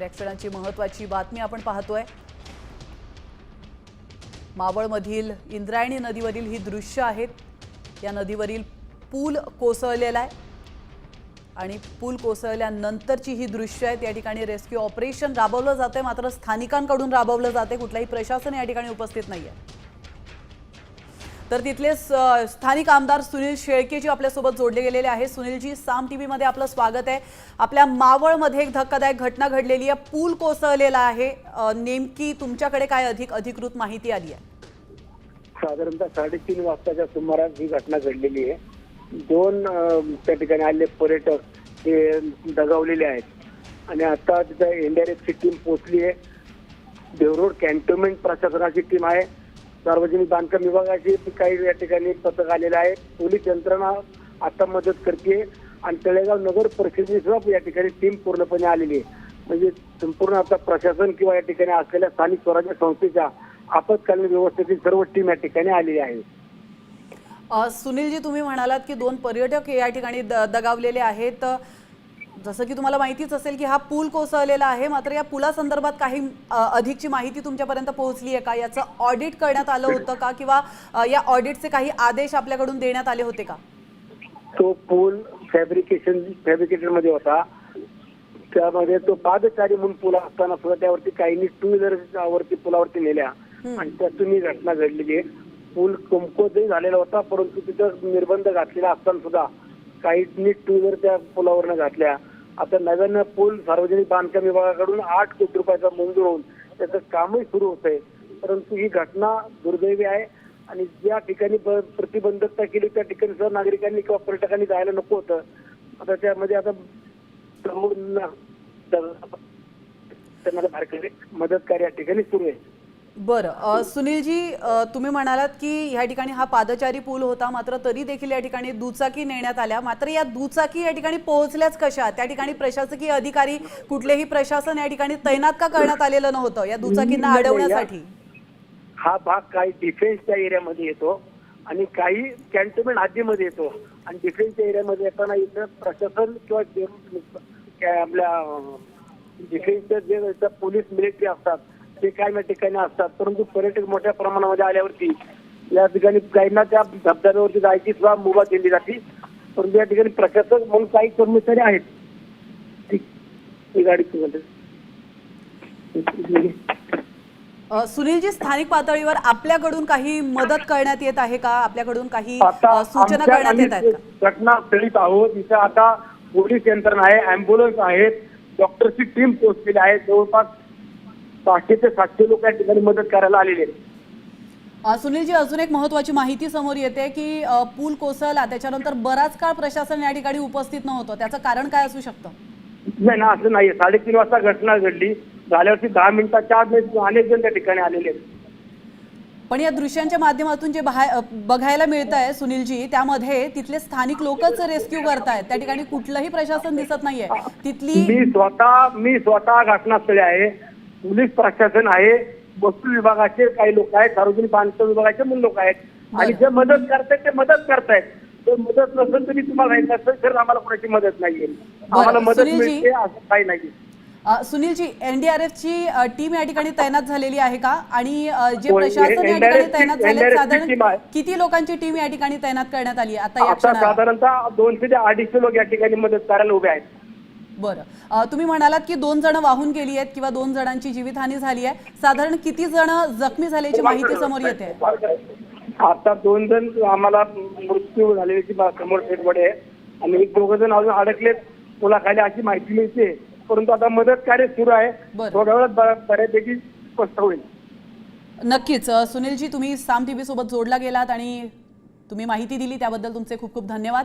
या क्षणाची महत्वाची बातमी आपण पाहतोय. मावळमधील इंद्रायणी नदीवरील ही दृश्य आहेत. या नदीवरील पूल कोसळलेला आहे. आणि पूल कोसळल्यानंतरची ही दृश्य आहेत. या ठिकाणी रेस्क्यू ऑपरेशन राबवलं जाते मात्र स्थानिकांकडून राबवलं जाते कुठलाही प्रशासन या ठिकाणी उपस्थित नाही आहे तर तिथले स- स्थानिक आमदार सुनील शेळकेजी आपल्यासोबत जोडले गेलेले आहे सुनीलजी साम टी व्हीमध्ये आपलं स्वागत आहे. आपल्या मावळमध्ये एक धक्कादायक घटना घडलेली आहे. पूल कोसळलेला आहे. नेमकी तुमच्याकडे काय अधिक अधिकृत माहिती आली आहे? साधारणतः साडेतीन वाजताच्या सुमारास ही घटना घडलेली आहे. दोन त्या ठिकाणी आलेले पर्यटक हे दगावलेले आहेत. आणि आता तिथं एनडीआरएफची टीम पोहोचली आहे. देवरोड कॅन्टोन्मेंट प्रशासनाची टीम आहे. सार्वजनिक बांधकाम विभागाचे काही या ठिकाणी पथक आलेलं आहे. पोलीस यंत्रणा आता मदत करते आणि तळेगाव नगर परिषदेची सुद्धा या ठिकाणी टीम पूर्णपणे आलेली आहे. म्हणजे संपूर्ण आता प्रशासन किंवा या ठिकाणी असलेल्या स्थानिक स्वराज्य संस्थेच्या आपत्कालीन व्यवस्थेतील सर्व टीम या ठिकाणी आलेली आहे. सुनीलजी तुम्ही म्हणालात की दोन पर्यटक या ठिकाणी द दगावलेले आहेत. जसं की तुम्हाला माहितीच असेल की हा पूल कोसळलेला आहे मात्र या पुलासंदर्भात काही अधिकची माहिती तुमच्यापर्यंत पोहोचली आहे का? याचं ऑडिट करण्यात आलं होतं का? किंवा या ऑडिटचे काही आदेश आपल्याकडून देण्यात आले होते का? तो पूल फॅब्रिकेशन फॅब्रिकेटेडमध्ये होता. त्यामध्ये तो पादचारी म्हणून पूल असताना सुद्धा त्यावरती काहींनी टू व्हीलर वरती पुलावरती नेल्या. आणि त्यातून ही घटना घडलेली आहे पूल कमकुवतही झालेला होता परंतु तिथं निर्बंध घातलेला असताना सुद्धा काहींनी टू व्हीलर त्या पुलावरनं घातल्या. आता नव्यानं पूल सार्वजनिक बांधकाम विभागाकडून आठ कोटी रुपयाचा मंजूर होऊन त्याचं कामही सुरू होत आहे परंतु ही घटना दुर्दैवी आहे आणि ज्या ठिकाणी ब- प्रतिबंधकता केली त्या ठिकाणी सर्व नागरिकांनी किंवा पर्यटकांनी जायला नको होतं. आता त्यामध्ये आता त्यांना बाहेर मदत कार्य या ठिकाणी सुरू आहे. बरं सुनीलजी तुम्ही म्हणालात की ह्या ठिकाणी हा पादचारी पूल होता मात्र तरी देखील या ठिकाणी दुचाकी नेण्यात आल्या. मात्र या दुचाकी या ठिकाणी पोहोचल्याच कशा? त्या ठिकाणी प्रशासकीय अधिकारी कुठलेही प्रशासन या ठिकाणी तैनात का करण्यात आलेलं नव्हतं या दुचाकींना अडवण्यासाठी? हा भाग काही डिफेन्सच्या एरियामध्ये येतो आणि काही कॅन्टोन्मेंट हद्दीमध्ये येतो. आणि डिफेन्सच्या एरियामध्ये येताना इथं प्रशासन किंवा आपल्या डिफेन्सच्या जे पोलीस मिलिटरी असतात काय या ठिकाणी असतात. परंतु पर्यटक मोठ्या प्रमाणामध्ये आल्यावरती या ठिकाणी काहींना त्या धबधब्यावरती जायची सुद्धा मुभा केली जाते. परंतु या ठिकाणी प्रशासक म्हणून काही कर्मचारी आहेत. गाडी सुनीलजी स्थानिक पातळीवर आपल्याकडून काही मदत करण्यात येत आहे का? आपल्याकडून काही सूचना करण्यात येत आहेत का? घटनास्थळीत आहोत इथं आता पोलीस यंत्रणा आहे अँब्युलन्स आहेत डॉक्टरची टीम पोहोचलेली आहे. जवळपास सहाशे ते सातशे लोक या ठिकाणी मदत करायला आलेले आहेत. सुनीलजी अजून एक महत्वाची माहिती समोर येते की पूल कोसळला. त्याच्यानंतर बराच काळ प्रशासन या ठिकाणी उपस्थित नव्हतं. त्याचं कारण काय असू शकतं? नाही ना असं नाही साडेतीन वाजता घटना घडली. झाल्यावरती दहा मिनिटाच्या आत अनेक जण त्या ठिकाणी आलेले आहेत. पण या दृश्यांच्या माध्यमातून जे बघायला मिळत आहे सुनीलजी त्यामध्ये तिथले स्थानिक लोकच रेस्क्यू करतायत. त्या ठिकाणी कुठलंही प्रशासन दिसत नाहीये. तिथली मी स्वतः मी स्वतः घटनास्थळी आहे. पोलीस प्रशासन आहे वस्तू विभागाचे काही लोक आहेत सार्वजनिक बांधकाम विभागाचे पण लोक आहेत. आणि जे मदत करतायत ते मदत करतायत. जर मदत नसेल तरी तुम्हाला माहीत नसेल तर आम्हाला कोणाची मदत नाहीये. आम्हाला मदत. मिळते असं काही नाही सुनीलजी एनडीआरएफची टीम या ठिकाणी तैनात झालेली आहे का? आणि जे प्रशासन या ठिकाणी तैनात झाले साधारण. किती लोकांची टीम या ठिकाणी तैनात करण्यात आली आता साधारणतः दोनशे ते अडीचशे लोक या ठिकाणी मदत करायला उभे आहेत. बरं. तुम्ही म्हणालात की दोन जण वाहून गेली आहेत किंवा दोन जणांची जीवितहानी झाली आहे. साधारण किती जण जखमी झाल्याची माहिती समोर येते? आता दोन जण आम्हाला मृत्यू झालेल्याची बा- समोर आहे. आणि एक दोघ जण अजून अडकलेत मुलाखाली अशी माहिती मिळते? परंतु आता मदत कार्य सुरू आहे. बरं. थोड्या वेळात बऱ्यापैकी स्पष्ट होईल. नक्कीच. सुनीलजी तुम्ही साम टी सोबत जोडला गेलात आणि तुम्ही माहिती दिली. त्याबद्दल तुमचे खूप खूप धन्यवाद.